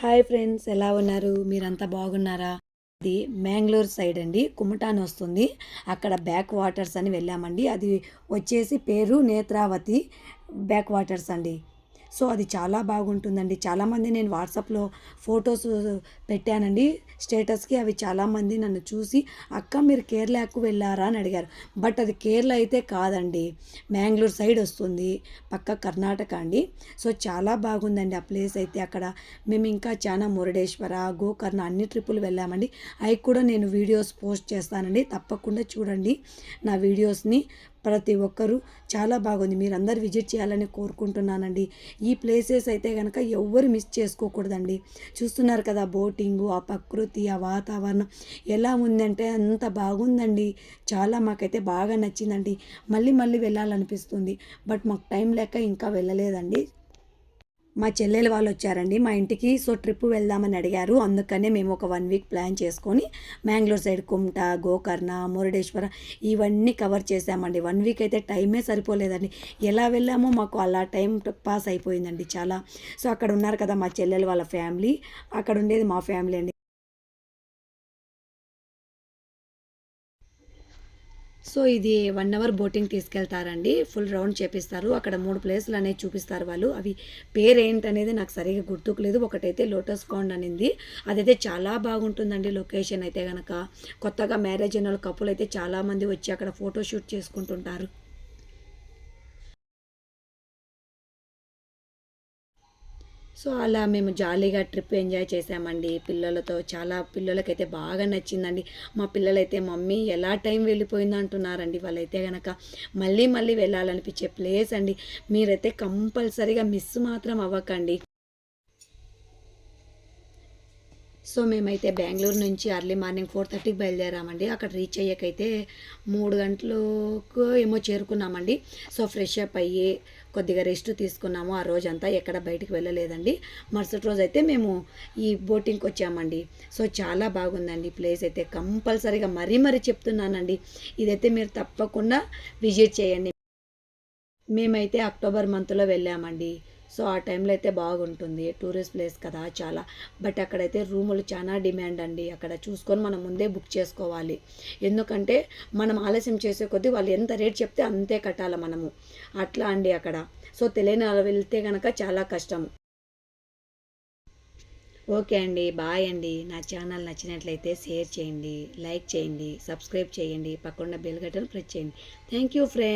Hi friends ఎలా ఉన్నారు? మీరంతా బాగున్నారా? ఇది మ్యాంగ్లూర్ సైడ్ అండి కుమటాన్ వస్తుంది. అక్కడ బ్యాక్ వాటర్స్ అని వెళ్ళామండి. అది వచ్చేసి పేరు నేత్రావతి బ్యాక్ వాటర్స్ అండి. సో అది చాలా బాగుంటుందండి. చాలామంది నేను వాట్సాప్లో ఫొటోస్ పెట్టానండి. స్టేటస్కి అవి చాలామంది నన్ను చూసి అక్క మీరు కేరళకు వెళ్ళారా? అని అడిగారు. బట్ అది కేరళ అయితే కాదండి. మ్యాంగ్లూర్ సైడ్ వస్తుంది. పక్క కర్ణాటక అండి. సో చాలా బాగుందండి ఆ ప్లేస్ అయితే అక్కడ. మేము ఇంకా చాలా మురుడేశ్వర గోకర్ణ అన్ని ట్రిప్పులు వెళ్ళామండి. అవి కూడా నేను వీడియోస్ పోస్ట్ చేస్తానండి. తప్పకుండా చూడండి నా వీడియోస్ని. ప్రతి ఒక్కరూ చాలా బాగుంది. మీరు అందరు విజిట్ చేయాలని కోరుకుంటున్నానండి. ఈ ప్లేసెస్ అయితే కనుక ఎవ్వరు మిస్ చేసుకోకూడదండి. చూస్తున్నారు కదా బోటింగు ఆ ప్రకృతి ఆ వాతావరణం ఎలా ఉందంటే అంత బాగుందండి. చాలా మాకైతే బాగా నచ్చిందండి. మళ్ళీ మళ్ళీ వెళ్ళాలనిపిస్తుంది. బట్ మాకు టైం లేక ఇంకా వెళ్ళలేదండి. మా చెల్లెలు వాళ్ళు వచ్చారండి. మా ఇంటికి సో ట్రిప్ వెళ్దామని అడిగారు. అందుకనే మేము ఒక వన్ వీక్ ప్లాన్ చేసుకొని మ్యాంగ్లూర్ సైడ్ కుమ్ట గోకర్ణ మురుడేశ్వర ఇవన్నీ కవర్ చేసామండి వన్ వీక్ అయితే టైమే సరిపోలేదండి. ఎలా వెళ్ళామో మాకు అలా టైం పాస్ అయిపోయిందండి చాలా. సో అక్కడ ఉన్నారు కదా మా చెల్లెలు వాళ్ళ ఫ్యామిలీ. అక్కడ ఉండేది మా ఫ్యామిలీ అండి. సో ఇది వన్ అవర్ బోటింగ్ తీసుకెళ్తారండి. ఫుల్ రౌండ్ చేపిస్తారు. అక్కడ మూడు ప్లేసులు అనేవి చూపిస్తారు వాళ్ళు. అవి పేరు ఏంటనేది నాకు సరిగా గుర్తుకులేదు ఒకటైతే లోటస్ కాండ్ అనింది. అదైతే చాలా బాగుంటుందండి లొకేషన్ అయితే కనుక కొత్తగా మ్యారేజ్ అయిన వాళ్ళ కప్పులు అయితే చాలామంది వచ్చి అక్కడ ఫోటోషూట్ చేసుకుంటుంటారు. సో అలా మేము జాలీగా ట్రిప్ ఎంజాయ్ చేసామండి పిల్లలతో చాలా పిల్లలకైతే బాగా నచ్చిందండి. మా పిల్లలైతే మమ్మీ ఎలా టైం వెళ్ళిపోయింది? అంటున్నారండి. వాళ్ళైతే కనుక మళ్ళీ మళ్ళీ వెళ్ళాలనిపించే ప్లేస్ అండి. మీరైతే కంపల్సరీగా మిస్ మాత్రం అవ్వకండి. సో మేమైతే బెంగళూరు నుంచి అర్లీ మార్నింగ్ ఫోర్ థర్టీకి బయలుదేరామండి. అక్కడ రీచ్ అయ్యాకైతే మూడు గంటలకు ఏమో చేరుకున్నామండి. సో ఫ్రెష్ అప్ అయ్యి కొద్దిగా రెస్ట్ తీసుకున్నాము. ఆ రోజంతా ఎక్కడ బయటికి వెళ్ళలేదండి. మరుసటి రోజు అయితే మేము ఈ బోటింగ్కి వచ్చామండి. సో చాలా బాగుందండి ప్లేస్ అయితే. కంపల్సరీగా మరీ మరీ చెప్తున్నానండి. ఇదైతే మీరు తప్పకుండా విజిట్ చేయండి. మేమైతే అక్టోబర్ మంత్లో వెళ్ళామండి. సో ఆ టైంలో అయితే బాగుంటుంది. టూరిస్ట్ ప్లేస్ కదా చాలా. బట్ అక్కడైతే రూములు చాలా డిమాండ్ అండి. అక్కడ చూసుకొని మనం ముందే బుక్ చేసుకోవాలి. ఎందుకంటే మనం ఆలస్యం చేసే కొద్దీ వాళ్ళు ఎంత రేట్ చెప్తే అంతే కట్టాలి మనము. అట్లా అండి అక్కడ. సో తెలియని వెళ్తే కనుక చాలా కష్టం. ఓకే అండి. బాయ్ అండి. నా ఛానల్ నచ్చినట్లయితే షేర్ చేయండి. లైక్ చేయండి. సబ్స్క్రైబ్ చేయండి. పక్కన బెల్ గట్టను ప్రెస్ చేయండి. Thank you friends.